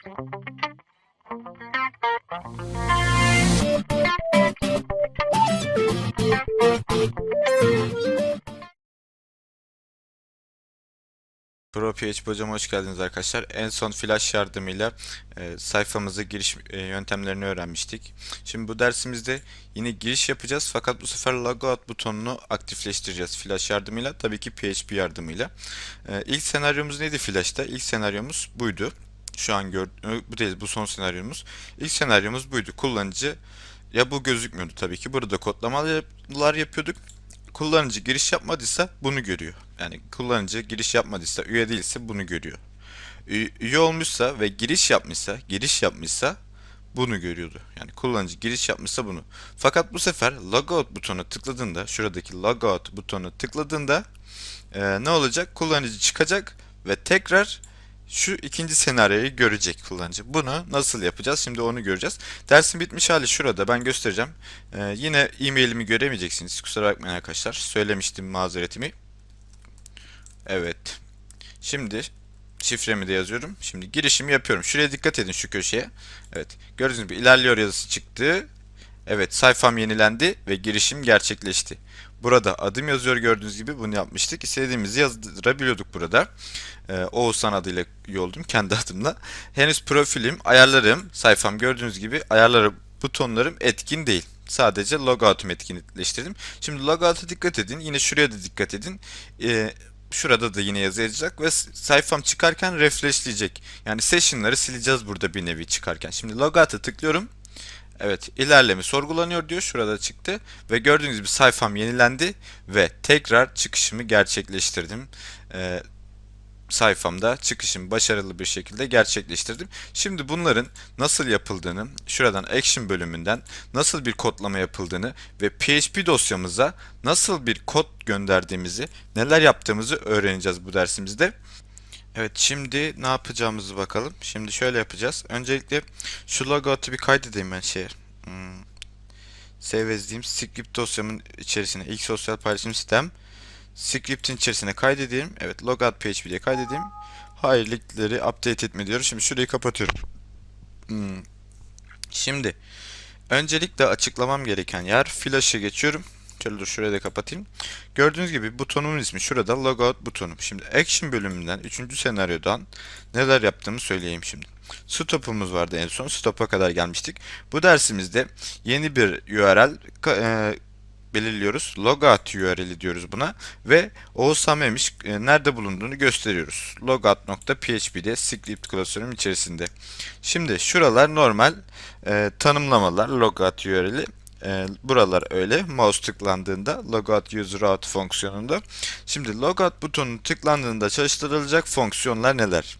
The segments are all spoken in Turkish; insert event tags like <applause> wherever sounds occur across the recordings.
Pro PHP hocama hoş geldiniz arkadaşlar. En son flash yardımıyla e, sayfamıza giriş e, yöntemlerini öğrenmiştik. Şimdi bu dersimizde yine giriş yapacağız fakat bu sefer logout butonunu aktifleştireceğiz flash yardımıyla. Tabii ki PHP yardımıyla. E, ilk senaryomuz neydi flash'ta? İlk senaryomuz buydu. Şu an gör bu değil bu son senaryomuz. İlk senaryomuz buydu. Kullanıcı ya bu gözükmüyordu tabii ki. Burada kodlamalar yapıyorduk kullanıcı giriş yapmadıysa bunu görüyor. Yani kullanıcı giriş yapmadıysa, üye değilse bunu görüyor. Üye olmuşsa ve giriş yapmışsa, giriş yapmışsa bunu görüyordu. Yani kullanıcı giriş yapmışsa bunu. Fakat bu sefer logout butonu tıkladığında, şuradaki logout butonu tıkladığında e, ne olacak? Kullanıcı çıkacak ve tekrar şu ikinci senaryoyu görecek kullanıcı. Bunu nasıl yapacağız? Şimdi onu göreceğiz. Dersin bitmiş hali şurada. Ben göstereceğim. Ee, yine e-mailimi göremeyeceksiniz. Kusura bakmayın arkadaşlar. Söylemiştim mazeretimi. Evet. Şimdi şifremi de yazıyorum. Şimdi girişimi yapıyorum. Şuraya dikkat edin şu köşeye. Evet. Gördüğünüz gibi ilerliyor yazısı çıktı. Evet sayfam yenilendi ve girişim gerçekleşti. Burada adım yazıyor gördüğünüz gibi bunu yapmıştık. İstediğimizi yazdırabiliyorduk burada. Ee, Oğuzhan adıyla üye oldum kendi <laughs> adımla. Henüz profilim, ayarlarım, sayfam gördüğünüz gibi ayarları, butonlarım etkin değil. Sadece logout'umu etkinleştirdim. Şimdi logout'a dikkat edin. Yine şuraya da dikkat edin. Ee, şurada da yine yazacak ve sayfam çıkarken refreshleyecek. Yani session'ları sileceğiz burada bir nevi çıkarken. Şimdi logout'a tıklıyorum. Evet ilerleme sorgulanıyor diyor. Şurada çıktı. Ve gördüğünüz gibi sayfam yenilendi. Ve tekrar çıkışımı gerçekleştirdim. Ee, sayfamda çıkışımı başarılı bir şekilde gerçekleştirdim. Şimdi bunların nasıl yapıldığını, şuradan Action bölümünden nasıl bir kodlama yapıldığını ve PHP dosyamıza nasıl bir kod gönderdiğimizi, neler yaptığımızı öğreneceğiz bu dersimizde. Evet şimdi ne yapacağımızı bakalım. Şimdi şöyle yapacağız. Öncelikle şu logout'u bir kaydedeyim ben şeye. Hmm. Save as diyeyim. Script dosyamın içerisine ilk sosyal paylaşım sistem script'in içerisine kaydedeyim. Evet logout php diye kaydedeyim. Hayır linkleri update etme diyorum. Şimdi şurayı kapatıyorum. Hmm. Şimdi öncelikle açıklamam gereken yer flash'a geçiyorum. Şöyle dur şurayı da kapatayım. Gördüğünüz gibi butonumun ismi şurada logout butonu. Şimdi action bölümünden 3. senaryodan neler yaptığımı söyleyeyim şimdi. Stop'umuz vardı en son. Stop'a kadar gelmiştik. Bu dersimizde yeni bir URL e, belirliyoruz. Logout URL'i diyoruz buna ve Oğuzhan Memiş e, nerede bulunduğunu gösteriyoruz. logout.php'de script klasörüm içerisinde. Şimdi şuralar normal e, tanımlamalar logout URL'i. E, buralar öyle. Mouse tıklandığında logout user out fonksiyonunda. Şimdi logout butonu tıklandığında çalıştırılacak fonksiyonlar neler?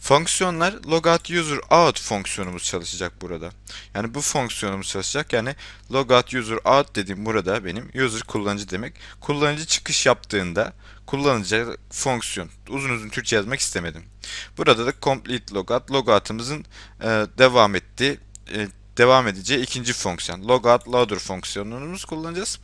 Fonksiyonlar logout user out fonksiyonumuz çalışacak burada. Yani bu fonksiyonumuz çalışacak. Yani logout user out dediğim burada benim user kullanıcı demek. Kullanıcı çıkış yaptığında kullanıcı fonksiyon. Uzun uzun Türkçe yazmak istemedim. Burada da complete logout logout'ımızın e, devam ettiği e, devam edeceği ikinci fonksiyon. Logout loader fonksiyonumuzu kullanacağız.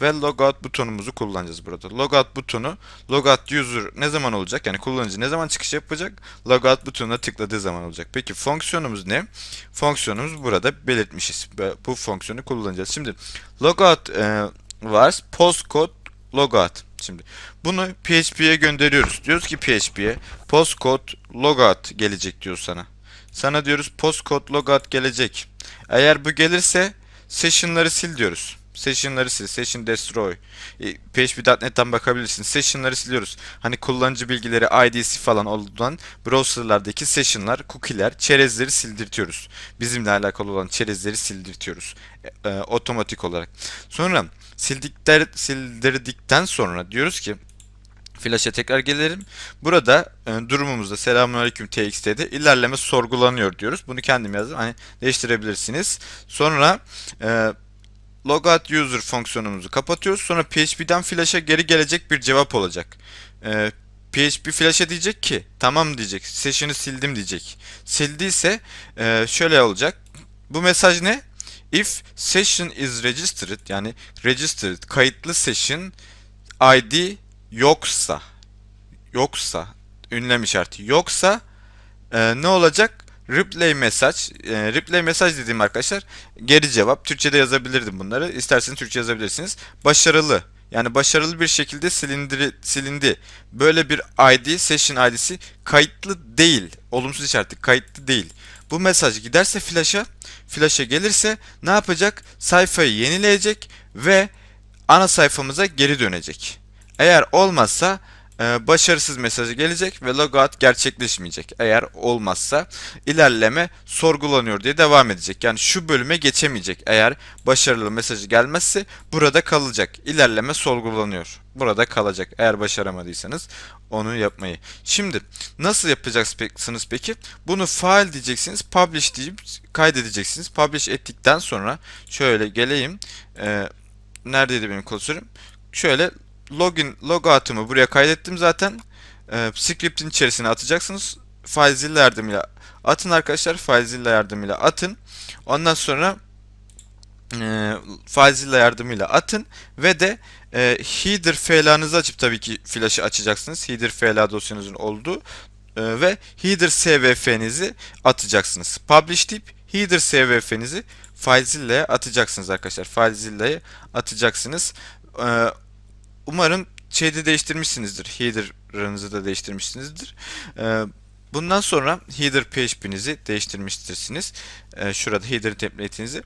Ve logout butonumuzu kullanacağız burada. Logout butonu logout user ne zaman olacak? Yani kullanıcı ne zaman çıkış yapacak? Logout butonuna tıkladığı zaman olacak. Peki fonksiyonumuz ne? Fonksiyonumuz burada belirtmişiz. Bu fonksiyonu kullanacağız. Şimdi logout e, var. Postcode logout. Şimdi bunu PHP'ye gönderiyoruz. Diyoruz ki PHP'ye postcode logout gelecek diyor sana. Sana diyoruz postcode logout gelecek. Eğer bu gelirse session'ları sil diyoruz. Session'ları sil. Session destroy. E, PHP.NET'ten bakabilirsin. Session'ları siliyoruz. Hani kullanıcı bilgileri ID'si falan olduğundan browserlardaki session'lar, cookie'ler, çerezleri sildirtiyoruz. Bizimle alakalı olan çerezleri sildirtiyoruz. E, e, otomatik olarak. Sonra sildikler, sildirdikten sonra diyoruz ki Flash'a tekrar gelelim. Burada e, durumumuzda selamünaleyküm txt'de ilerleme sorgulanıyor diyoruz. Bunu kendim yazdım. Hani değiştirebilirsiniz. Sonra e, logout user fonksiyonumuzu kapatıyoruz. Sonra PHP'den flash'a geri gelecek bir cevap olacak. E, PHP flash'a diyecek ki tamam diyecek. Session'ı sildim diyecek. Sildiyse e, şöyle olacak. Bu mesaj ne? If session is registered yani registered kayıtlı session ID yoksa yoksa ünlem işareti yoksa e, ne olacak? replay mesaj. E, replay mesaj dediğim arkadaşlar geri cevap. Türkçe'de yazabilirdim bunları. İsterseniz Türkçe yazabilirsiniz. Başarılı. Yani başarılı bir şekilde silindiri, silindi. Böyle bir ID, session ID'si kayıtlı değil. Olumsuz işaretli kayıtlı değil. Bu mesaj giderse flash'a, flash'a gelirse ne yapacak? Sayfayı yenileyecek ve ana sayfamıza geri dönecek. Eğer olmazsa e, başarısız mesajı gelecek ve logout gerçekleşmeyecek. Eğer olmazsa ilerleme sorgulanıyor diye devam edecek. Yani şu bölüme geçemeyecek. Eğer başarılı mesajı gelmezse burada kalacak. İlerleme sorgulanıyor. Burada kalacak. Eğer başaramadıysanız onu yapmayı. Şimdi nasıl yapacaksınız peki? Bunu file diyeceksiniz. Publish deyip kaydedeceksiniz. Publish ettikten sonra şöyle geleyim. Ee, neredeydi benim klasörüm? Şöyle login logout'ımı buraya kaydettim zaten. Ee, script'in içerisine atacaksınız. FileZilla yardımıyla atın arkadaşlar. FileZilla yardımıyla atın. Ondan sonra e, FileZilla yardımıyla atın ve de e, header FLA'nızı açıp tabii ki flash'ı açacaksınız. Header FLA dosyanızın olduğu e, ve header SVF'nizi atacaksınız. Publish deyip header SVF'nizi FileZilla'ya atacaksınız arkadaşlar. FileZilla'ya atacaksınız. E, umarım şeyde değiştirmişsinizdir. Header'ınızı da değiştirmişsinizdir. E, Bundan sonra header PHP'nizi değiştirmiştirsiniz. Ee, şurada header template'inizi.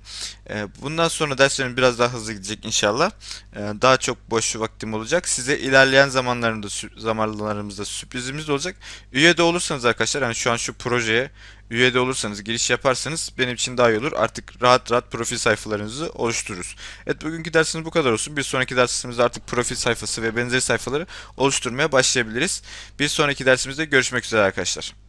Ee, bundan sonra derslerim biraz daha hızlı gidecek inşallah. Ee, daha çok boş vaktim olacak. Size ilerleyen zamanlarında zamanlarımızda sürprizimiz olacak. Üye de olursanız arkadaşlar hani şu an şu projeye üye de olursanız giriş yaparsanız benim için daha iyi olur. Artık rahat rahat profil sayfalarınızı oluştururuz. Evet bugünkü dersimiz bu kadar olsun. Bir sonraki dersimizde artık profil sayfası ve benzeri sayfaları oluşturmaya başlayabiliriz. Bir sonraki dersimizde görüşmek üzere arkadaşlar.